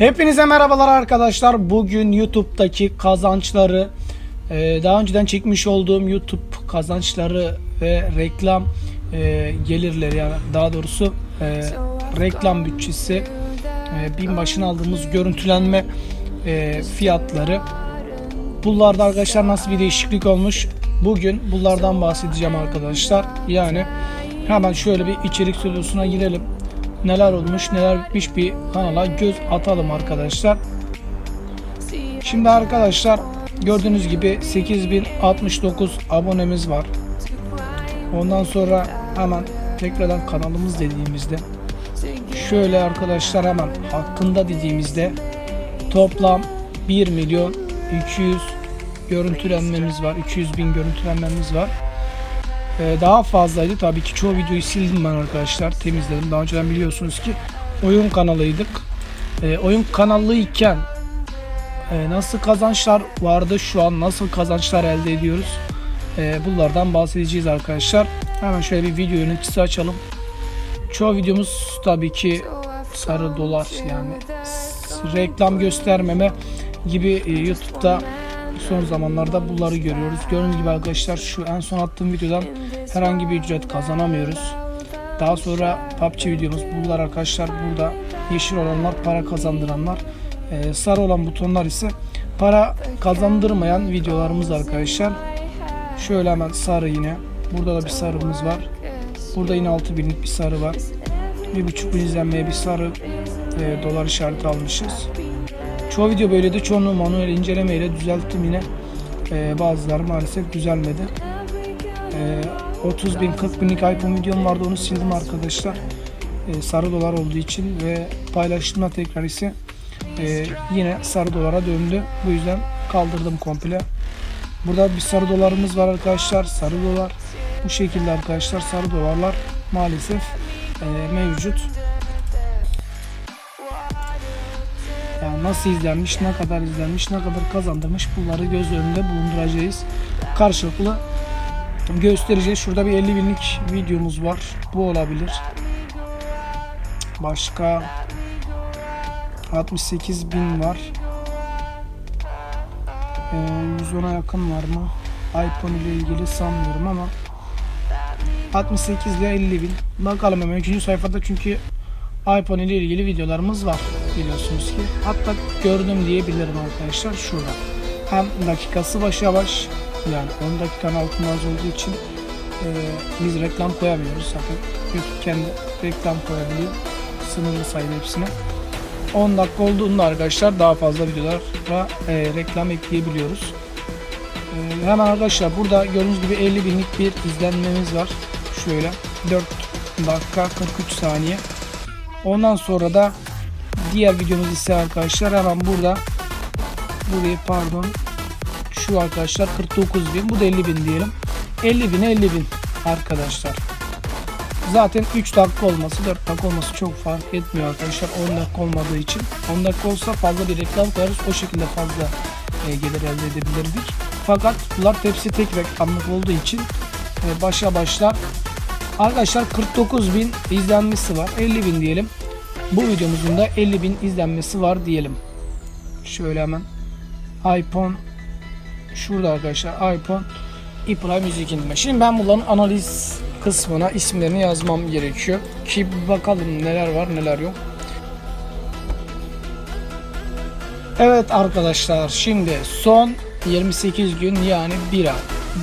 Hepinize merhabalar arkadaşlar. Bugün YouTube'daki kazançları, e, daha önceden çekmiş olduğum YouTube kazançları ve reklam e, gelirleri yani daha doğrusu e, reklam bütçesi, bin başına aldığımız görüntülenme fiyatları. Bunlarda arkadaşlar nasıl bir değişiklik olmuş? Bugün bunlardan bahsedeceğim arkadaşlar. Yani hemen şöyle bir içerik stüdyosuna girelim. Neler olmuş, neler bitmiş bir kanala göz atalım arkadaşlar. Şimdi arkadaşlar gördüğünüz gibi 8069 abonemiz var. Ondan sonra hemen tekrardan kanalımız dediğimizde şöyle arkadaşlar hemen hakkında dediğimizde toplam 1 milyon 200 görüntülenmemiz var. 200 bin görüntülenmemiz var. Ee, daha fazlaydı. Tabii ki çoğu videoyu sildim ben arkadaşlar. Temizledim. Daha önceden biliyorsunuz ki oyun kanalıydık. Ee, oyun kanalıyken e, nasıl kazançlar vardı şu an nasıl kazançlar elde ediyoruz Ee, bunlardan bahsedeceğiz arkadaşlar. Hemen şöyle bir video yöneticisi açalım. Çoğu videomuz tabii ki sarı dolar yani reklam göstermeme gibi e, YouTube'da son zamanlarda bunları görüyoruz. Gördüğünüz gibi arkadaşlar şu en son attığım videodan herhangi bir ücret kazanamıyoruz. Daha sonra PUBG videomuz bunlar arkadaşlar burada yeşil olanlar para kazandıranlar e, sarı olan butonlar ise para kazandırmayan videolarımız arkadaşlar. Şöyle hemen sarı yine. Burada da bir sarımız var. Burada yine 6000'lik bir sarı var. Bir buçuk bin izlenmeye bir sarı e, dolar işareti almışız. Çoğu video böyleydi. Çoğunu manuel inceleme ile düzelttim yine. E, bazıları maalesef düzelmedi. E, 30 bin 40 binlik iPhone videom vardı onu sildim arkadaşlar. E, sarı dolar olduğu için ve paylaştığımda tekrar ise e, yine sarı dolara döndü. Bu yüzden kaldırdım komple. Burada bir sarı dolarımız var arkadaşlar. Sarı dolar. Bu şekilde arkadaşlar sarı dolarlar maalesef e, mevcut. Nasıl izlenmiş, ne kadar izlenmiş, ne kadar kazandırmış bunları göz önünde bulunduracağız. Karşılıklı göstereceğiz. Şurada bir 50 binlik videomuz var. Bu olabilir. Başka 68 bin var. Ee, 110'a yakın var mı? iPhone ile ilgili sanmıyorum ama 68 ile 50 bin. Bakalım hemen 3. sayfada çünkü iPhone ile ilgili videolarımız var biliyorsunuz ki. Hatta gördüm diyebilirim arkadaşlar şurada. Hem dakikası baş yani 10 dakikanın altında az olduğu için e, biz reklam koyamıyoruz zaten. YouTube kendi reklam koyabiliyor. Sınırlı sayıda hepsine. 10 dakika olduğunda arkadaşlar daha fazla videolara e, reklam ekleyebiliyoruz. E, hemen arkadaşlar burada gördüğünüz gibi 50 binlik bir izlenmemiz var. Şöyle 4 dakika 43 saniye. Ondan sonra da diğer videomuz ise arkadaşlar hemen burada. Burayı pardon. Şu arkadaşlar 49 bin bu da 50 bin diyelim. 50 bin 50 bin arkadaşlar. Zaten 3 dakika olması 4 dakika olması çok fark etmiyor arkadaşlar 10 dakika olmadığı için. 10 dakika olsa fazla bir reklam koyarız o şekilde fazla e, gelir elde edebilirdik. Fakat bunlar hepsi tek reklamlık olduğu için e, başa başlar Arkadaşlar 49 bin izlenmesi var. 50 bin diyelim. Bu videomuzun da 50 bin izlenmesi var diyelim. Şöyle hemen iPhone şurada arkadaşlar iPhone iPlay müzik indirme. Şimdi ben bunların analiz kısmına isimlerini yazmam gerekiyor. Ki bakalım neler var neler yok. Evet arkadaşlar şimdi son 28 gün yani 1 ay.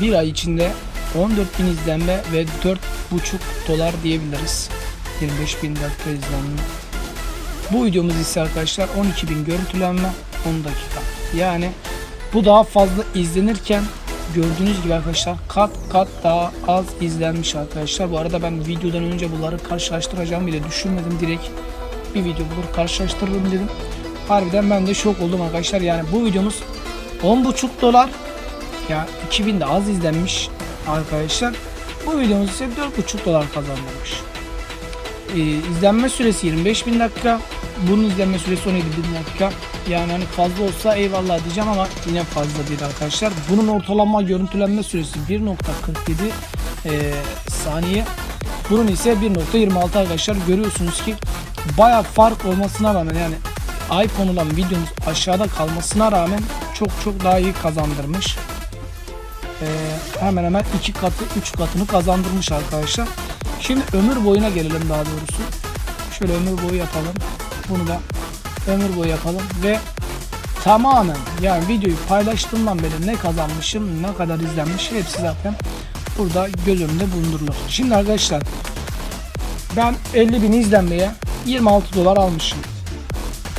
1 ay içinde 14 bin izlenme ve 4,5 dolar diyebiliriz. 25 bin dakika izlenme. Bu videomuz ise arkadaşlar 12 bin görüntülenme 10 dakika. Yani bu daha fazla izlenirken gördüğünüz gibi arkadaşlar kat kat daha az izlenmiş arkadaşlar. Bu arada ben videodan önce bunları karşılaştıracağım bile düşünmedim. Direkt bir video bulur karşılaştırırım dedim. Harbiden ben de şok oldum arkadaşlar. Yani bu videomuz 10,5 dolar ya 2000 de az izlenmiş arkadaşlar. Bu videomuz ise 4,5 dolar kazandırmış. Ee, izlenme süresi 25 bin dakika. Bunun izlenme süresi 17 bin dakika. Yani hani fazla olsa eyvallah diyeceğim ama yine fazla değil arkadaşlar. Bunun ortalama görüntülenme süresi 1.47 e, saniye. Bunun ise 1.26 arkadaşlar. Görüyorsunuz ki baya fark olmasına rağmen yani iPhone olan videomuz aşağıda kalmasına rağmen çok çok daha iyi kazandırmış. Ee, hemen hemen iki katı, üç katını kazandırmış arkadaşlar. Şimdi ömür boyuna gelelim daha doğrusu. Şöyle ömür boyu yapalım. Bunu da ömür boyu yapalım ve tamamen yani videoyu paylaştığımdan beri ne kazanmışım, ne kadar izlenmiş hepsi zaten burada göz önünde bulundurulur. Şimdi arkadaşlar ben 50 bin izlenmeye 26 dolar almışım.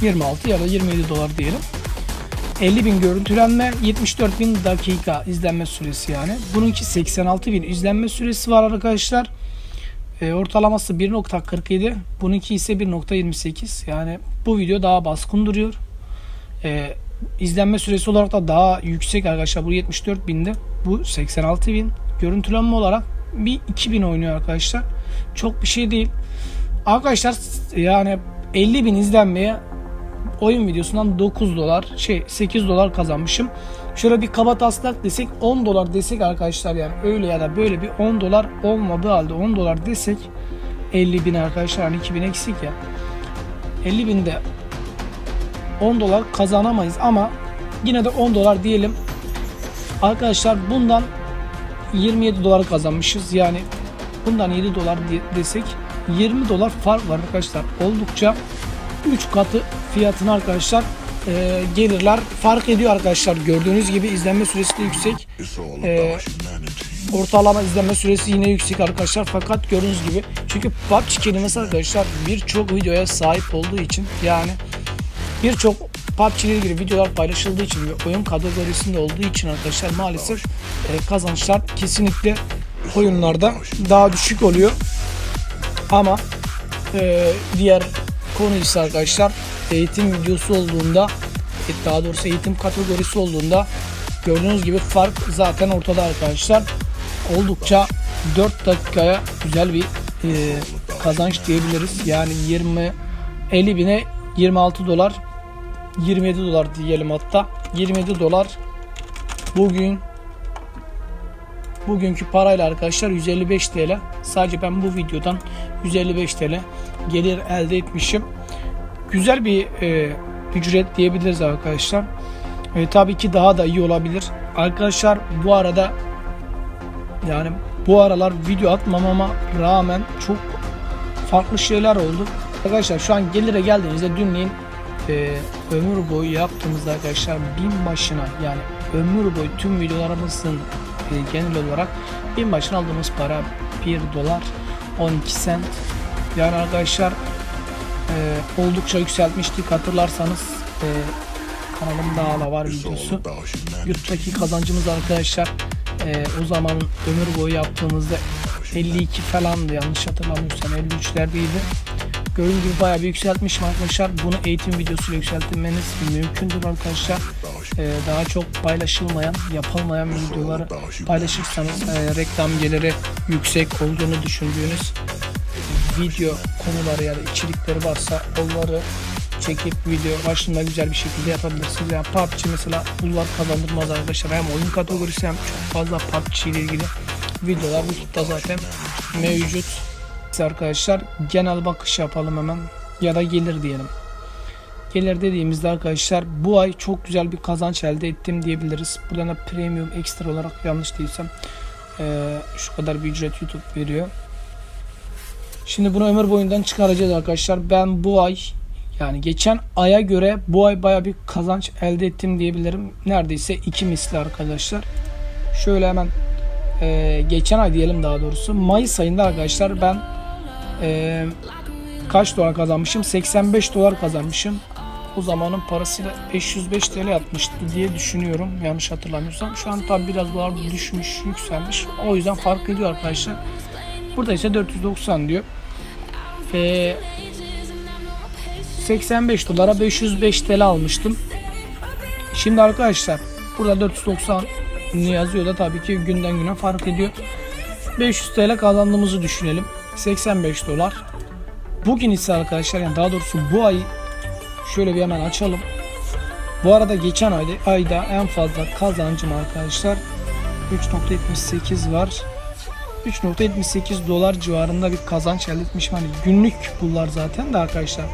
26 ya da 27 dolar diyelim. 50 bin görüntülenme 74 bin dakika izlenme süresi yani. Bununki 86 bin izlenme süresi var arkadaşlar. E, ortalaması 1.47 bununki ise 1.28 yani bu video daha baskın duruyor. E, izlenme süresi olarak da daha yüksek arkadaşlar. Bu 74 binde bu 86 bin. Görüntülenme olarak bir 2000 oynuyor arkadaşlar. Çok bir şey değil. Arkadaşlar yani 50 bin izlenmeye oyun videosundan 9 dolar şey 8 dolar kazanmışım şöyle bir kaba taslak desek 10 dolar desek arkadaşlar yani öyle ya da böyle bir 10 dolar olmadığı halde 10 dolar desek 50 bin arkadaşlar hani 2000 eksik ya 50 binde 10 dolar kazanamayız ama yine de 10 dolar diyelim. Arkadaşlar bundan 27 dolar kazanmışız. Yani bundan 7 dolar desek 20 dolar fark var arkadaşlar. Oldukça 3 katı fiyatına arkadaşlar e, gelirler fark ediyor arkadaşlar. Gördüğünüz gibi izlenme süresi de yüksek. Humanity. Ortalama izlenme süresi yine yüksek arkadaşlar fakat gördüğünüz gibi çünkü PUBG kelimesi arkadaşlar birçok videoya sahip olduğu için yani birçok PUBG ile ilgili videolar paylaşıldığı için ve oyun kategorisinde olduğu için arkadaşlar maalesef e, kazançlar kesinlikle oyunlarda daha düşük oluyor. Ama e, diğer konu ise arkadaşlar eğitim videosu olduğunda daha doğrusu eğitim kategorisi olduğunda gördüğünüz gibi fark zaten ortada arkadaşlar. Oldukça 4 dakikaya güzel bir e, kazanç diyebiliriz. Yani 20 50 bine 26 dolar 27 dolar diyelim hatta 27 dolar bugün bugünkü parayla arkadaşlar 155 TL sadece ben bu videodan 155 TL gelir elde etmişim güzel bir e, ücret diyebiliriz arkadaşlar. E, tabii ki daha da iyi olabilir. Arkadaşlar bu arada yani bu aralar video atmamama rağmen çok farklı şeyler oldu. Arkadaşlar şu an gelire geldiğinizde dünleyin e, ömür boyu yaptığımızda arkadaşlar bin başına yani ömür boyu tüm videolarımızın e, genel olarak bin başına aldığımız para 1 dolar 12 sent. Yani arkadaşlar e, oldukça yükseltmiştik hatırlarsanız e, kanalımda hala var videosu. YouTube'daki kazancımız arkadaşlar e, o zaman ömür boyu yaptığımızda 52 falandı yanlış hatırlamıyorsam 53'lerdeydi. Gördüğünüz gibi bayağı bir yükseltmişim arkadaşlar. Bunu eğitim videosuyla yükseltmeniz mümkündür arkadaşlar. E, daha çok paylaşılmayan, yapılmayan videoları paylaşırsanız e, reklam geliri yüksek olduğunu düşündüğünüz video konuları ya da içerikleri varsa onları çekip video başında güzel bir şekilde yapabilirsiniz. Yani PUBG mesela bunlar kazandırmaz arkadaşlar. Hem oyun kategorisi hem çok fazla PUBG ile ilgili videolar YouTube'da zaten mevcut. Biz arkadaşlar genel bakış yapalım hemen ya da gelir diyelim. Gelir dediğimizde arkadaşlar bu ay çok güzel bir kazanç elde ettim diyebiliriz. Buradan da premium ekstra olarak yanlış değilsem eee, şu kadar bir ücret YouTube veriyor. Şimdi bunu ömür boyundan çıkaracağız arkadaşlar. Ben bu ay yani geçen aya göre bu ay baya bir kazanç elde ettim diyebilirim. Neredeyse iki misli arkadaşlar. Şöyle hemen e, geçen ay diyelim daha doğrusu. Mayıs ayında arkadaşlar ben e, kaç dolar kazanmışım? 85 dolar kazanmışım. O zamanın parasıyla 505 TL yapmıştı diye düşünüyorum. Yanlış hatırlamıyorsam. Şu an tabi biraz dolar düşmüş, yükselmiş. O yüzden fark ediyor arkadaşlar. Burada ise 490 diyor. Ee, 85 dolara 505 TL almıştım. Şimdi arkadaşlar burada 490 yazıyor da tabii ki günden güne fark ediyor. 500 TL kazandığımızı düşünelim. 85 dolar. Bugün ise arkadaşlar yani daha doğrusu bu ay şöyle bir hemen açalım. Bu arada geçen ayda, ayda en fazla kazancım arkadaşlar 3.78 var. 3.78 dolar civarında bir kazanç elde etmişim. Hani günlük bunlar zaten de arkadaşlar.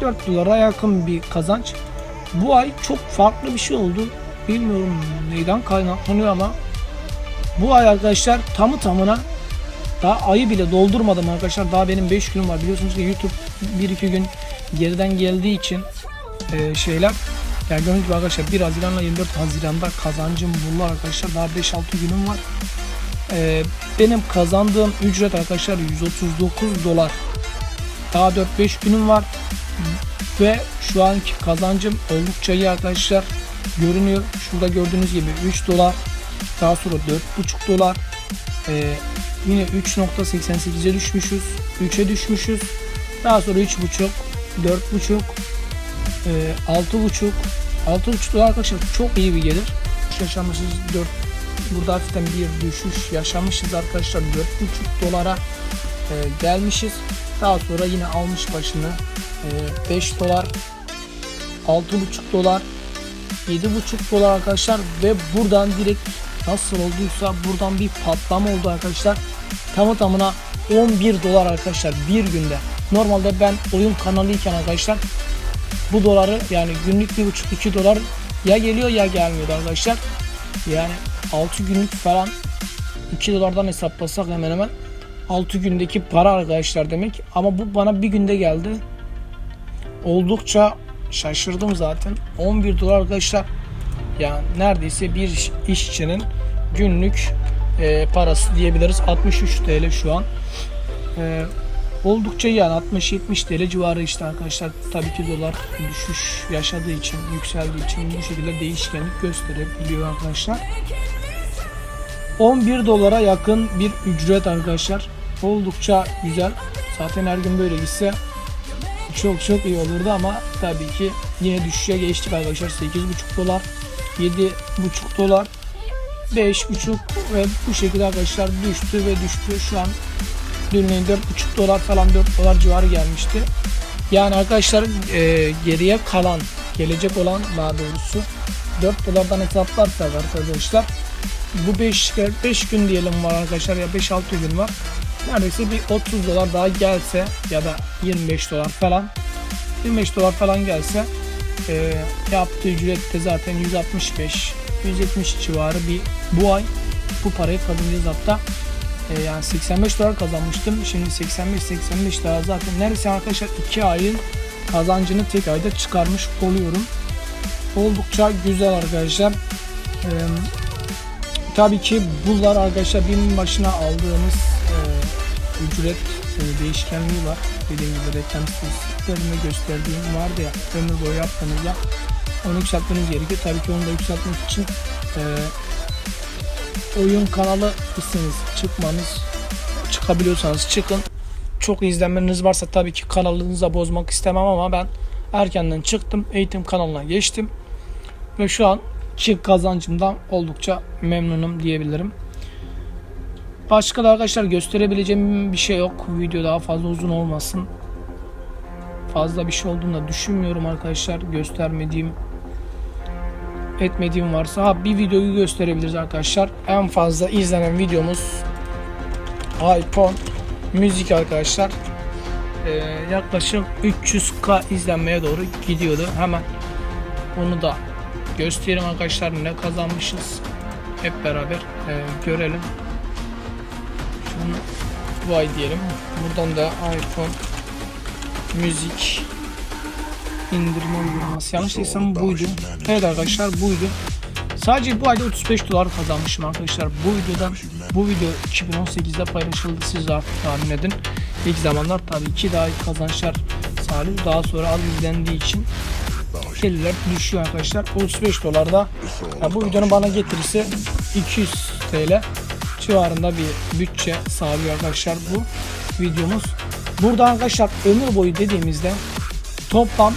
4 dolara yakın bir kazanç. Bu ay çok farklı bir şey oldu. Bilmiyorum neyden kaynaklanıyor ama bu ay arkadaşlar tamı tamına daha ayı bile doldurmadım arkadaşlar. Daha benim 5 günüm var. Biliyorsunuz ki YouTube 1-2 gün geriden geldiği için e, şeyler yani gördüğünüz gibi arkadaşlar 1 Haziran'la 24 Haziran'da kazancım buldu arkadaşlar. Daha 5-6 günüm var. E, benim kazandığım ücret arkadaşlar 139 dolar. Daha 4-5 günüm var. Ve şu anki kazancım oldukça iyi arkadaşlar. Görünüyor. Şurada gördüğünüz gibi 3 dolar. Daha sonra 4,5 dolar. Ee, yine 3.88'e düşmüşüz. 3'e düşmüşüz. Daha sonra 3.5 4.5 e, 6.5 6.5 dolar arkadaşlar çok iyi bir gelir. Yaşamışız 4 burada hafiften bir düşüş yaşamışız arkadaşlar 4.5 dolara e, gelmişiz. Daha sonra yine almış başını e, 5 dolar 6.5 dolar 7.5 dolar arkadaşlar ve buradan direkt nasıl olduysa buradan bir patlama oldu arkadaşlar. Tamı tamına 11 dolar arkadaşlar bir günde. Normalde ben oyun kanalıyken arkadaşlar bu doları yani günlük 1.5-2 dolar ya geliyor ya gelmiyordu arkadaşlar. Yani 6 günlük falan 2 dolardan hesaplasak hemen hemen 6 gündeki para arkadaşlar demek. Ama bu bana bir günde geldi. Oldukça şaşırdım zaten. 11 dolar arkadaşlar. Yani neredeyse bir iş- işçinin günlük e, parası diyebiliriz. 63 TL şu an. E, oldukça yani 60-70 TL civarı işte arkadaşlar. Tabii ki dolar düşüş yaşadığı için, yükseldiği için bu şekilde değişkenlik gösterebiliyor arkadaşlar. 11 dolara yakın bir ücret arkadaşlar. Oldukça güzel. Zaten her gün böyle gitse çok çok iyi olurdu ama tabii ki yine düşüşe geçtik arkadaşlar. 8,5 dolar, 7,5 dolar, 5,5 ve bu şekilde arkadaşlar düştü ve düştü. Şu an dünleyin 4,5 dolar falan 4 dolar civarı gelmişti. Yani arkadaşlar e, geriye kalan, gelecek olan daha doğrusu 4 dolardan hesaplarsak arkadaşlar bu 5 5 gün diyelim var arkadaşlar ya 5-6 gün var. Neredeyse bir 30 dolar daha gelse ya da 25 dolar falan 25 dolar falan gelse e, yaptığı ücret de zaten 165 170 civarı bir bu ay bu parayı kazanacağız. Hatta e, yani 85 dolar kazanmıştım. Şimdi 85 85 dolar zaten neredeyse arkadaşlar 2 ayın kazancını tek ayda çıkarmış oluyorum. Oldukça güzel arkadaşlar. E, tabii ki bunlar arkadaşlar bin başına aldığımız e, ücret e, değişkenliği var. Dediğim gibi reklam sistemlerinde gösterdiğim vardı ya ömür boyu yaptığınızda onu yükseltmeniz gerekiyor. Tabii ki onu da yükseltmek için e, oyun kanalı isminiz çıkmanız çıkabiliyorsanız çıkın. Çok izlenmeniz varsa tabii ki kanalınıza bozmak istemem ama ben erkenden çıktım. Eğitim kanalına geçtim. Ve şu an ki kazancımdan oldukça memnunum diyebilirim. Başka da arkadaşlar gösterebileceğim bir şey yok. Video daha fazla uzun olmasın. Fazla bir şey olduğunu da düşünmüyorum arkadaşlar. Göstermediğim etmediğim varsa ha bir videoyu gösterebiliriz arkadaşlar. En fazla izlenen videomuz iPhone müzik arkadaşlar. Ee, yaklaşık 300k izlenmeye doğru gidiyordu. Hemen onu da göstereyim arkadaşlar ne kazanmışız. Hep beraber e, görelim. Şunu bu ay diyelim. Buradan da iPhone müzik indirme uygulaması. Yanlış değilsem buydu. Evet arkadaşlar buydu. Sadece bu ayda 35 dolar kazanmışım arkadaşlar. Bu videodan bu video 2018'de paylaşıldı. Siz de artık tahmin edin. İlk zamanlar tabii ki daha kazançlar sağlıyor. Daha sonra az izlendiği için gelirler düşüyor arkadaşlar. 35 dolarda ya bu videonun bana getirisi 200 TL civarında bir bütçe sağlıyor arkadaşlar bu videomuz. Burada arkadaşlar ömür boyu dediğimizde toplam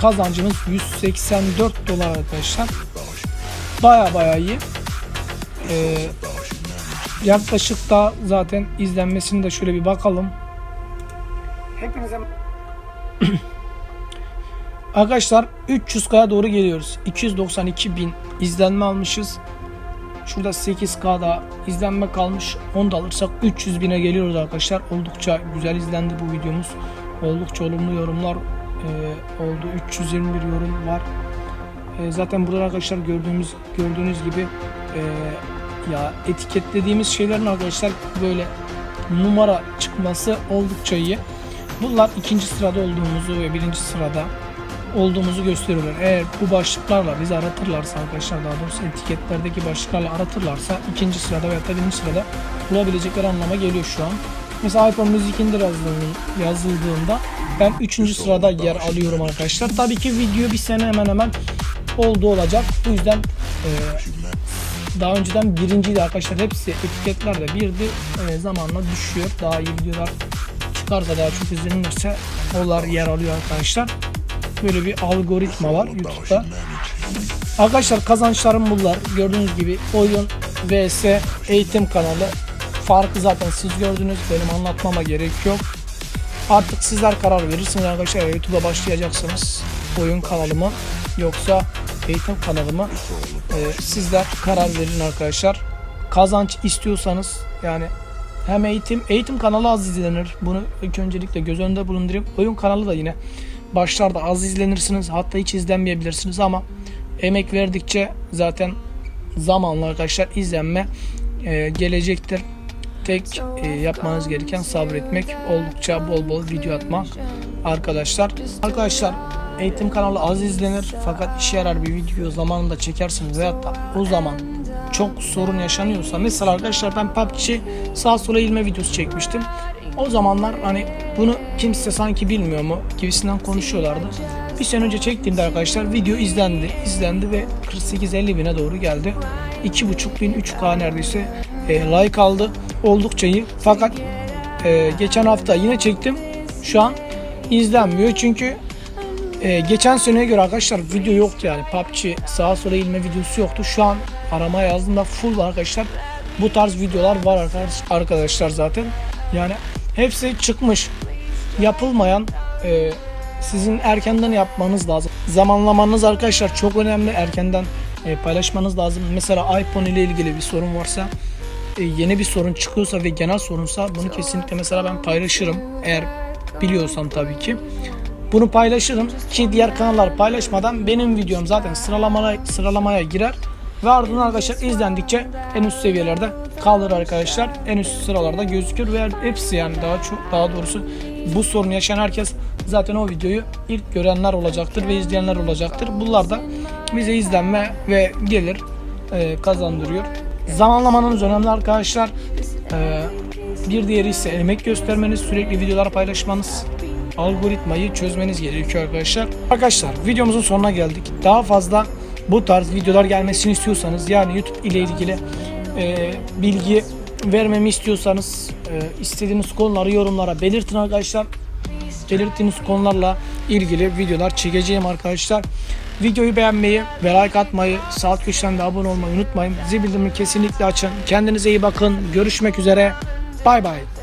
kazancımız 184 dolar arkadaşlar. Baya baya iyi. Ee, yaklaşık da zaten izlenmesini de şöyle bir bakalım. Hepinize Arkadaşlar 300K'ya doğru geliyoruz. 292 bin izlenme almışız. Şurada 8K'da izlenme kalmış. Onu da alırsak 300 bine geliyoruz arkadaşlar. Oldukça güzel izlendi bu videomuz. Oldukça olumlu yorumlar e, oldu. 321 yorum var. E, zaten burada arkadaşlar gördüğümüz gördüğünüz gibi e, ya etiketlediğimiz şeylerin arkadaşlar böyle numara çıkması oldukça iyi. Bunlar ikinci sırada olduğumuzu ve birinci sırada olduğumuzu gösteriyorlar. Eğer bu başlıklarla bizi aratırlarsa arkadaşlar daha doğrusu etiketlerdeki başlıklarla aratırlarsa ikinci sırada veya da birinci sırada bulabilecekleri anlama geliyor şu an. Mesela iPhone Music Indir yazıldığında, ben 3. sırada yer alıyorum arkadaşlar. Tabii ki video bir sene hemen hemen oldu olacak. Bu yüzden e, daha önceden birinciydi arkadaşlar. Hepsi etiketler de birdi. E, zamanla düşüyor. Daha iyi videolar çıkarsa daha çok izlenirse onlar yer alıyor arkadaşlar. Böyle bir algoritma var YouTube'da. Arkadaşlar kazançlarım bunlar. Gördüğünüz gibi oyun vs eğitim kanalı. Farkı zaten siz gördünüz. Benim anlatmama gerek yok. Artık sizler karar verirsiniz arkadaşlar. YouTube'a başlayacaksınız. Oyun kanalımı yoksa eğitim kanalımı e, sizler karar verin arkadaşlar. Kazanç istiyorsanız yani hem eğitim eğitim kanalı az izlenir. Bunu öncelikle göz önünde bulundurayım. Oyun kanalı da yine başlarda az izlenirsiniz. Hatta hiç izlenmeyebilirsiniz ama emek verdikçe zaten zamanla arkadaşlar izlenme e, gelecektir. Tek e, yapmanız gereken sabretmek, oldukça bol bol video atmak arkadaşlar. Arkadaşlar eğitim kanalı az izlenir fakat işe yarar bir video zamanında çekersiniz veyahut da o zaman çok sorun yaşanıyorsa mesela arkadaşlar ben PUBG sağ sola ilme videosu çekmiştim. O zamanlar hani bunu kimse sanki bilmiyor mu gibisinden konuşuyorlardı. Bir sene önce çektiğimde arkadaşlar video izlendi, izlendi ve 48-50 bine doğru geldi. 2.5 bin 3K neredeyse e, like aldı. Oldukça iyi. Fakat e, geçen hafta yine çektim. Şu an izlenmiyor çünkü ee, geçen seneye göre arkadaşlar video yoktu yani PUBG sağa sola ilme videosu yoktu. Şu an arama yazdığımda full var arkadaşlar. Bu tarz videolar var arkadaş, arkadaşlar zaten. Yani hepsi çıkmış. Yapılmayan e, sizin erkenden yapmanız lazım. Zamanlamanız arkadaşlar çok önemli. Erkenden e, paylaşmanız lazım. Mesela iPhone ile ilgili bir sorun varsa e, yeni bir sorun çıkıyorsa ve genel sorunsa bunu kesinlikle mesela ben paylaşırım. Eğer biliyorsam tabii ki. Bunu paylaşırım ki diğer kanallar paylaşmadan benim videom zaten sıralamaya, sıralamaya girer ve ardından arkadaşlar izlendikçe en üst seviyelerde kalır arkadaşlar. En üst sıralarda gözükür ve hepsi yani daha çok daha doğrusu bu sorunu yaşayan herkes zaten o videoyu ilk görenler olacaktır ve izleyenler olacaktır. Bunlar da bize izlenme ve gelir e, kazandırıyor. Zamanlamanız önemli arkadaşlar. E, bir diğeri ise emek göstermeniz, sürekli videolar paylaşmanız algoritmayı çözmeniz gerekiyor arkadaşlar. Arkadaşlar videomuzun sonuna geldik. Daha fazla bu tarz videolar gelmesini istiyorsanız yani YouTube ile ilgili e, bilgi vermemi istiyorsanız e, istediğiniz konuları yorumlara belirtin arkadaşlar. Belirttiğiniz konularla ilgili videolar çekeceğim arkadaşlar. Videoyu beğenmeyi ve like atmayı, sağ köşeden de abone olmayı unutmayın. Zil bildirimini kesinlikle açın. Kendinize iyi bakın. Görüşmek üzere. Bay bay.